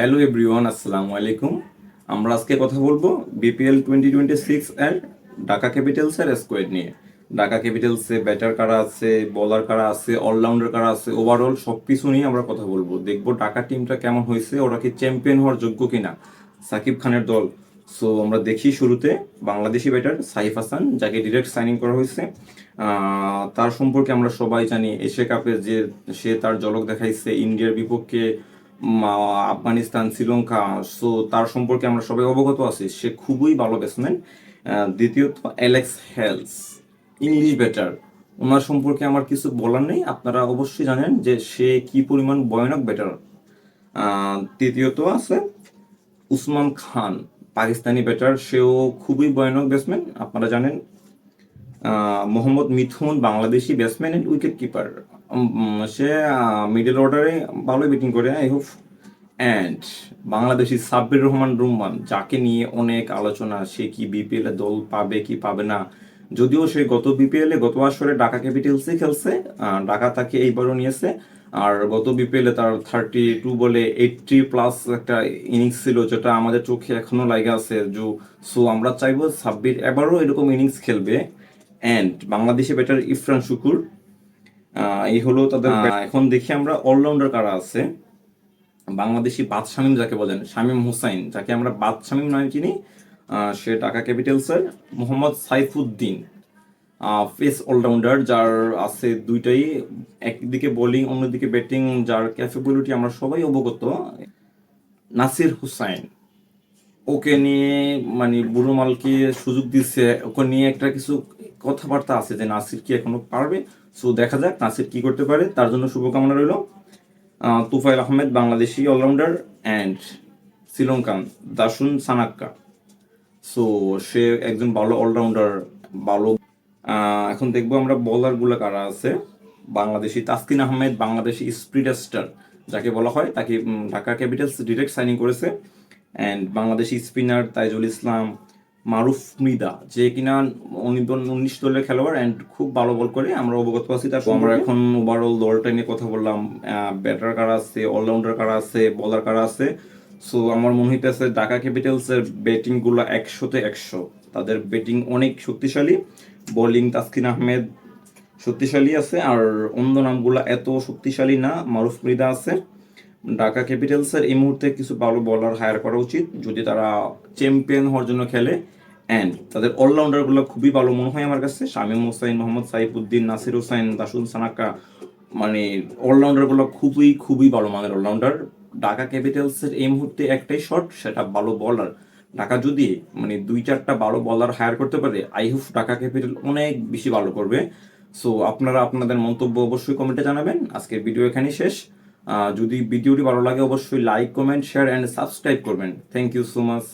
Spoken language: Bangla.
হ্যালো এভরিওয়ান আসসালামু আলাইকুম। আমরা আজকে কথা বলব বিপিএল টোয়েন্টি টোয়েন্টি সিক্স এর ঢাকা ক্যাপিটালসের স্কোয়াড নিয়ে। ঢাকা ক্যাপিটালসে ব্যাটার কারা আছে বলার কারা আছে অলরাউন্ডার কারা আছে ওভারঅল সব কিছু নিয়ে আমরা কথা বলব। দেখব ঢাকা টিমটা কেমন হয়েছে, ওরা কি চ্যাম্পিয়ন হওয়ার যোগ্য কিনা, সাকিব খানের দল। সো আমরা দেখি শুরুতে বাংলাদেশি ব্যাটার সাইফ হাসান, যাকে ডিরেক্ট সাইনিং করা হয়েছে। তার সম্পর্কে আমরা সবাই জানি এশিয়া কাপে যে সে তার ঝলক দেখাইছে ইন্ডিয়ার বিপক্ষে আফগানিস্তান, শ্রীলঙ্কা সো তার সম্পর্কে আমরা সবাই অবগত আছি। সে খুবই ভালো ব্যাটসম্যান দ্বিতীয়ত অ্যালেক্স হেলস ইংলিশ ব্যাটার ওনার সম্পর্কে আমার কিছু বলার নেই। আপনারা অবশ্যই জানেন যে সে কি পরিমাণ ভয়ানক ব্যাটার তৃতীয়ত আছে উসমান খান, পাকিস্তানি ব্যাটার সেও খুবই ভয়ানক ব্যাটসম্যান আপনারা জানেন Mohammad Mithun Bangladeshi batsman and wicket keeper say middle অর্ডারে ভালো ব্যাটিং করে I hope and Bangladeshi Sabbir Rahman Rumman, যাকে নিয়ে অনেক আলোচনা সে কি বিপিএল দল পাবে, কি পাবে না। যদিও সে গত বিপিএল গত আসরে ঢাকা ক্যাপিটালসে খেলছে ঢাকা তাকে এইবারও নিয়েছে। আর গত বিপিএল তার থার্টি টু বলে এইটটি প্লাস একটা ইনিংস ছিল, যেটা আমাদের চোখে এখনও লাগে আছে, যে সো আমরা চাইব সাব্বির এবারও এরকম ইনিংস খেলবে। অ্যান্ড বাংলাদেশে ব্যাটার ইফরান শুকুর এই হলো তাদের এখন দেখি আমরা অলরাউন্ডার কারা আছে। বাংলাদেশি বাদ শামীম যাকে বলেন শামীম হুসাইন যাকে আমরা বাদ শামীম নামে চিনি সে ঢাকা ক্যাপিটালসের মোহাম্মদ সাইফুদ্দিন ফেস অলরাউন্ডার যার আছে দুইটাই একদিকে বোলিং অন্যদিকে ব্যাটিং যার ক্যাপাবিলিটি আমরা সবাই অবগত। নাসির হুসাইন ওকে নিয়ে মানে বুড়ো মালকে সুযোগ দিচ্ছে ওকে নিয়ে একটা কিছু কথাবার্তা আছে যে নাসির কি এখনও পারবে? সো দেখা যাক নাসির কি করতে পারে। তার জন্য শুভকামনা রইল Tufail Ahmed, Bangladeshi allrounder and Sri Lankan Dasun Shanaka. So সে একজন ভালো অলরাউন্ডার, ভালো এখন দেখব আমরা বলারগুলা কারা আছে। বাংলাদেশি তাসকিন আহমেদ, বাংলাদেশি স্টার যাকে বলা হয়, তাকে ঢাকা ক্যাপিটালস ডিরেক্ট সাইনিং করেছে। অ্যান্ড বাংলাদেশি স্পিনার তাইজুল ইসলাম মারুফ মৃদা যে কিনা উনি- উনিশ দলের খেলোয়াড় অ্যান্ড খুব ভালো বল করে আমরা অবগত আছি তার আমরা এখন ওভারঅল দলটা নিয়ে কথা বললাম ব্যাটার কারা আছে অলরাউন্ডার কারা আছে বলার কারা আছে। সো আমার মনে হইতেছে ঢাকা ক্যাপিটালসের ব্যাটিংগুলো একশোতে একশো। তাদের ব্যাটিং অনেক শক্তিশালী বোলিং তাসকিন আহমেদ শক্তিশালী আছে আর অন্য নামগুলো এত শক্তিশালী না মারুফ মৃদা আছে। ঢাকা ক্যাপিটালসের এই মুহূর্তে কিছু ভালো বলার হায়ার করা উচিত যদি তারা চ্যাম্পিয়ন হওয়ার জন্য খেলে। অ্যান্ড তাদের অলরাউন্ডারগুলো খুবই ভালো মনে হয় আমার কাছে। শামীম হোসাইন, মোহাম্মদ সাইফুদ্দিন, নাসির হোসাইন দাসুল সানাকা মানে অলরাউন্ডারগুলো খুবই খুবই ভালো মানের অলরাউন্ডার ঢাকা ক্যাপিটালসের এই মুহূর্তে একটাই শট সেটা ভালো বলার ঢাকা যদি মানে দুই চারটা ভালো বলার হায়ার করতে পারে আই হোপ ঢাকা ক্যাপিটাল অনেক বেশি ভালো করবে। সো আপনারা আপনাদের মন্তব্য অবশ্যই কমেন্টে জানাবেন। আজকের ভিডিও এখানেই শেষ। যদি ভিডিওটি ভালো লাগে, অবশ্যই like comment share and subscribe করবেন। Thank you so much